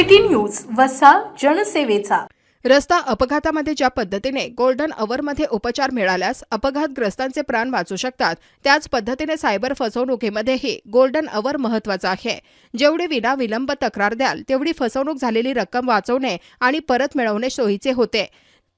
News वसा जनसेवेचा. रस्ता अपघातामध्ये ज्या पद्धतीने गोल्डन अवरमध्ये उपचार मिळाल्यास अपघातग्रस्तांचे प्राण वाचू शकतात. त्याच पद्धतीने सायबर फसवणुकीमध्येही गोल्डन अवर महत्त्वाचा आहे. जेवढी विना विलंब तक्रार द्याल तेवढी फसवणूक झालेली रक्कम वाचवणे आणि परत मिळवणे सोयीचे होते.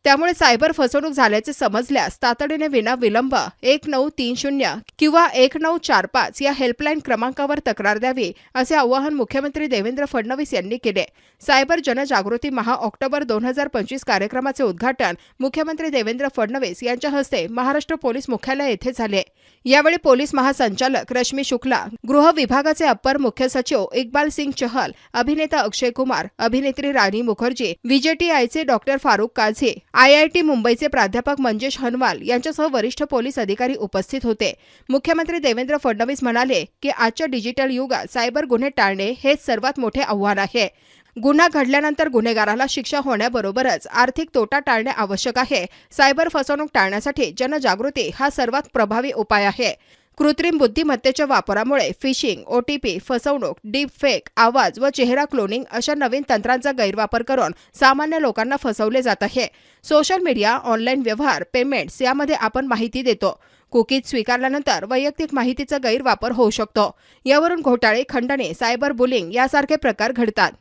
त्यामुळे सायबर फसवणूक झाल्याचे समजल्यास तातडीने विना विलंब एक नऊ तीन शून्य किंवा एक नऊ चार पाच या हेल्पलाईन क्रमांकावर तक्रार द्यावी असे आवाहन मुख्यमंत्री देवेंद्र फडणवीस यांनी केले. सायबर जनजागृती महा ऑक्टोबर दोन हजार पंचवीस कार्यक्रमाचे उद्घाटन मुख्यमंत्री देवेंद्र फडणवीस यांच्या हस्ते महाराष्ट्र पोलीस मुख्यालय येथे झाले. यावेळी पोलीस महासंचालक रश्मी शुक्ला गृह विभागाचे अप्पर मुख्य सचिव इक्बाल सिंग चहल अभिनेता अक्षय कुमार अभिनेत्री राणी मुखर्जी विजेटीआयचे डॉक्टर फारुख काझी आयआयटी मुंबईचे प्राध्यापक मंजेश हनवाल यांच्यासह वरिष्ठ पोलीस अधिकारी उपस्थित होते. मुख्यमंत्री देवेंद्र फडणवीस म्हणाले की आजच्या डिजिटल युगात सायबर गुन्हे टाळणे हे सर्वात मोठे आव्हान आहे. गुन्हा घडल्यानंतर गुन्हेगाराला शिक्षा होण्याबरोबरच आर्थिक तोटा टाळणे आवश्यक आहे. सायबर फसवणूक टाळण्यासाठी जनजागृती हा सर्वात प्रभावी उपाय आहे. कृत्रिम बुद्धिमत्तेच्या वापरामुळे फिशिंग ओटीपी फसवणूक डीप फेक आवाज व चेहरा क्लोनिंग अशा नवीन तंत्रांचा गैरवापर करून सामान्य लोकांना फसवले जात आहे. सोशल मीडिया ऑनलाईन व्यवहार पेमेंट्स यामध्ये आपण माहिती देतो. कुकीज स्वीकारल्यानंतर वैयक्तिक माहितीचा गैरवापर होऊ शकतो. यावरून घोटाळे खंडणे सायबर बुलिंग यासारखे प्रकार घडतात.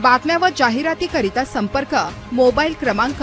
बातम्या व जाहिरातीकरिता संपर्क मोबाईल क्रमांक